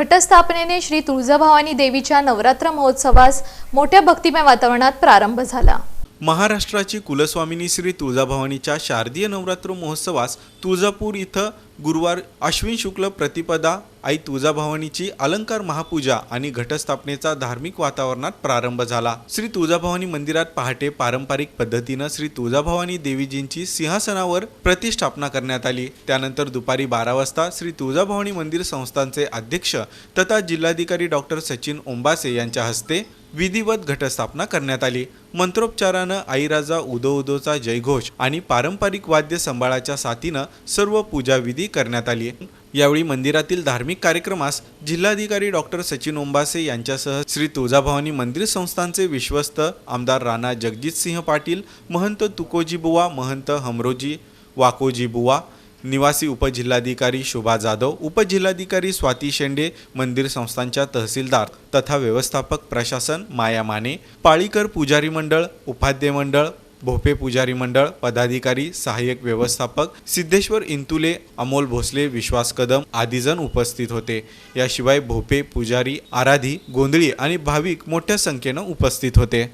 घटस्थापनेने श्री तुळजाभवानी देवीच्या नवरात्र महोत्सवास मोठ्या भक्तिमय वातावरणात प्रारंभ झाला. महाराष्ट्राची कुलस्वामिनी श्री तुळजाभवानीच्या शारदीय नवरात्र महोत्सवास तुळजापूर इथं गुरुवार अश्विन शुक्ल प्रतिपदा आई तुळजाभवानीची अलंकार महापूजा आणि घटस्थापनेचा धार्मिक वातावरणात प्रारंभ झाला. श्री तुळजाभवानी मंदिरात पहाटे पारंपरिक पद्धतीनं श्री तुळजाभवानी देवीजींची सिंहासनावर प्रतिष्ठापना करण्यात आली. त्यानंतर दुपारी बारा वाजता श्री तुळजाभवानी मंदिर संस्थांचे अध्यक्ष तथा जिल्हाधिकारी डॉक्टर सचिन ओंबासे यांच्या हस्ते विधिवत घटस्थापना करण्यात आली. मंत्रोपचारानं आईराजा उदो उदोचा जयघोष आणि पारंपरिक वाद्य संभाळाच्या साथीनं सर्व पूजाविधी करण्यात आली. यावेळी मंदिरातील धार्मिक कार्यक्रमास जिल्हाधिकारी डॉक्टर सचिन ओंबासे यांच्यासह श्री तुळजाभवानी मंदिर संस्थांचे विश्वस्त आमदार राणा जगजितसिंह पाटील महंत तुकोजीबुवा महंत हमरोजी वाकोजीबुवा निवासी उपजिल्हाधिकारी शोभा जाधव उपजिल्हाधिकारी स्वाती शेंडे मंदिर संस्थांच्या तहसीलदार तथा व्यवस्थापक प्रशासन माया माने पाळीकर पुजारी मंडळ उपाध्य मंडळ भोपे पुजारी मंडळ पदाधिकारी सहाय्यक व्यवस्थापक सिद्धेश्वर इंतुले अमोल भोसले विश्वास कदम आदीजण उपस्थित होते. याशिवाय भोपे पुजारी आराधी गोंधळी आणि भाविक मोठ्या संख्येनं उपस्थित होते.